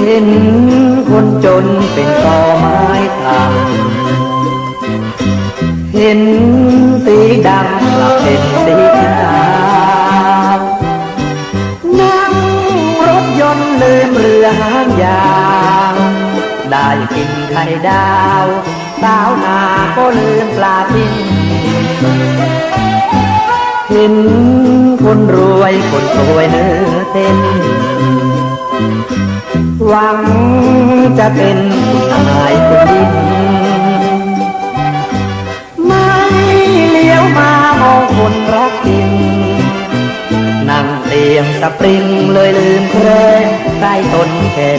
เห็นคนจนเป็นต่อไม้ตายเห็นสีดำกลับเห็นสีขาวนั่งรถยนต์ลืมเรือหางยาว ได้กินไข่ดาว สาวนาก็ลืมปลาทิ้งเห็นคนรวยคนสวยเนื้อเต้น หวังจะเป็นผู้ชายคนดินไม่เลี้ยวมามองคนรักจริงนั่งเตียงสปริงเลยลืมเครใต้ต้นแค่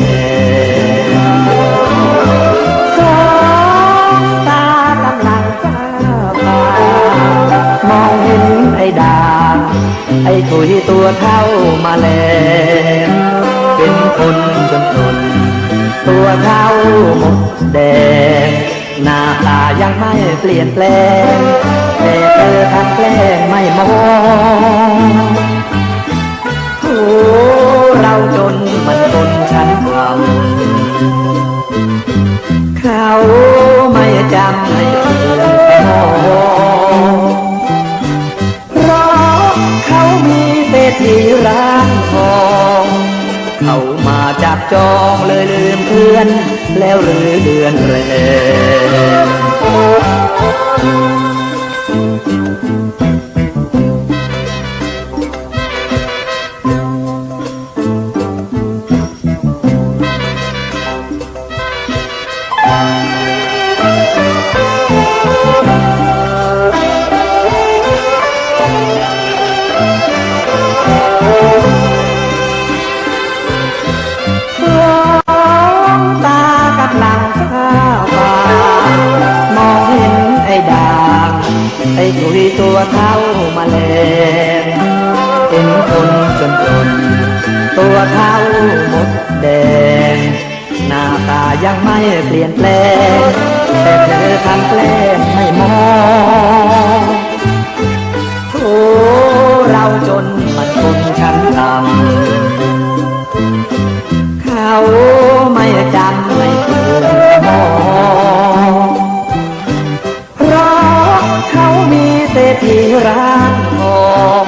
ไอ้ถุยตัวเท่ามาแลงเป็นคนจนจนตัวเท่าหมดแดง หน้าตายังไม่เปลี่ยนแปลง แต่เธอทำแกล้งไม่มอง เขามาจับจองเลยลืมเพื่อน แล้วหรือเดือนแรง เท่ามาแลงเห็นคนจนจนตัวเท่าหมดแดง หน้าตายังไม่เปลี่ยนแปลง แต่เธอทำแกล้งไม่มองโอ้เราจนมันคงชั้นต่ำเขา รษฐีร้านทอง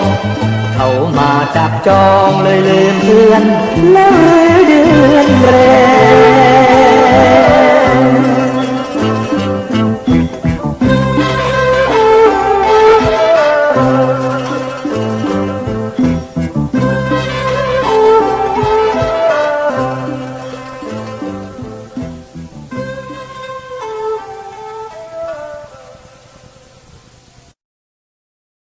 เขามาจับจองเลยลืมเพื่อนแล้วเรือเดือนแร